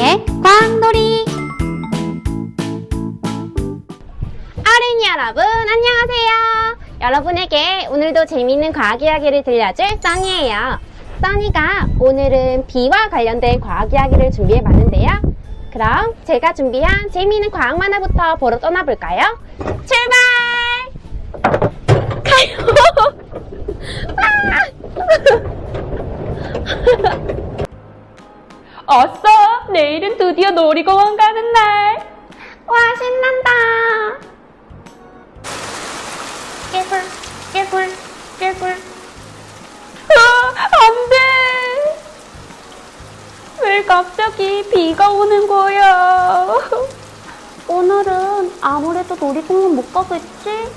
써니의 과학놀이 어린이 여러분 안녕하세요 여러분에게 오늘도 재미있는 과학 이야기를 들려줄 써니예요 써니가 오늘은 비와 관련된 과학 이야기를 준비해봤는데요 그럼 제가 준비한 재미있는 과학 만화부터 보러 떠나볼까요? 출발! 가요! 어서! 내일은 드디어 놀이공원 가는 날! 와 신난다 깨굴 깨굴 깨굴 아, 안 돼! 왜 갑자기 비가 오는 거야? 오늘은 아무래도 놀이공원 못 가겠지?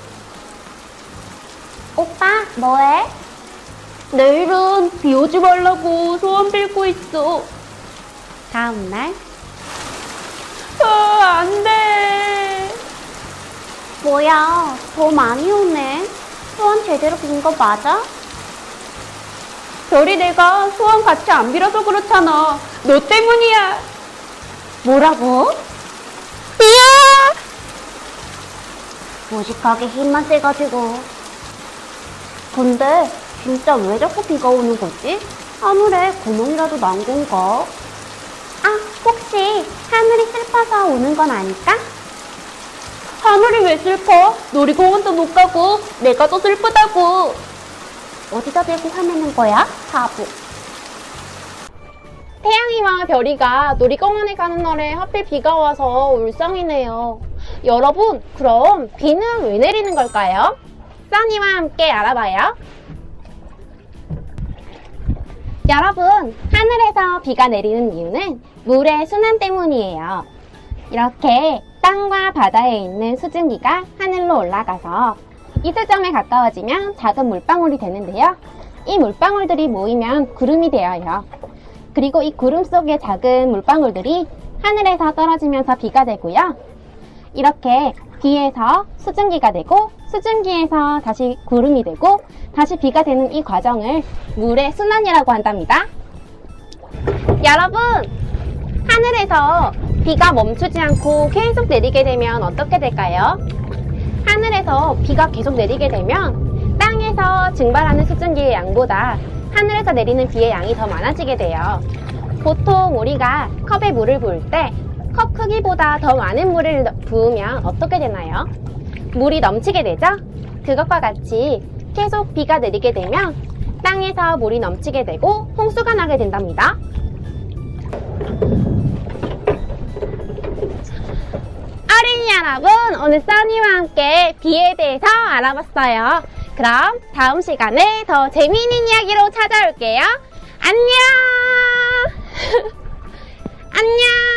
오빠 뭐해? 내일은 비 오지 말라고 소원 빌고 있어. 다음날 아, 안 돼! 뭐야 더 많이 오네 소원 제대로 빈 거 맞아? 별이 내가 소원 같이 안 빌어서 그렇잖아. 너 때문이야. 뭐라고? 비야! 무식하게 힘만 세가지고 근데 진짜 왜 자꾸 비가 오는 거지? 하늘에 구멍이라도 난 건가? 아 혹시 하늘이 슬퍼서 오는 건 아닐까? 하늘이 왜 슬퍼? 놀이공원도 못 가고 내가 더 슬프다고. 어디다 대고 화내는 거야? 바보 태양이와 별이가 놀이공원에 가는 날에 하필 비가 와서 울상이네요. 여러분, 그럼 비는 왜 내리는 걸까요? 써니와 함께 알아봐요. 여러분, 하늘에서 비가 내리는 이유는 물의 순환 때문이에요. 이렇게 땅과 바다에 있는 수증기가 하늘로 올라가서 이슬점에 가까워지면 작은 물방울이 되는데요. 이 물방울들이 모이면 구름이 되어요. 그리고 이 구름 속의 작은 물방울들이 하늘에서 떨어지면서 비가 되고요. 이렇게 비에서 수증기가 되고 수증기에서 다시 구름이 되고 다시 비가 되는 이 과정을 물의 순환이라고 한답니다. 여러분, 하늘에서 비가 멈추지 않고 계속 내리게 되면 어떻게 될까요? 하늘에서 비가 계속 내리게 되면 땅에서 증발하는 수증기의 양보다 하늘에서 내리는 비의 양이 더 많아지게 돼요. 보통 우리가 컵에 물을 부을 때 컵 크기보다 더 많은 물을 넣- 부으면 어떻게 되나요? 물이 넘치게 되죠? 그것과 같이 계속 비가 내리게 되면 땅에서 물이 넘치게 되고 홍수가 나게 된답니다. 어린이 여러분, 오늘 써니와 함께 비에 대해서 알아봤어요. 그럼 다음 시간에 더 재미있는 이야기로 찾아올게요. 안녕! 안녕!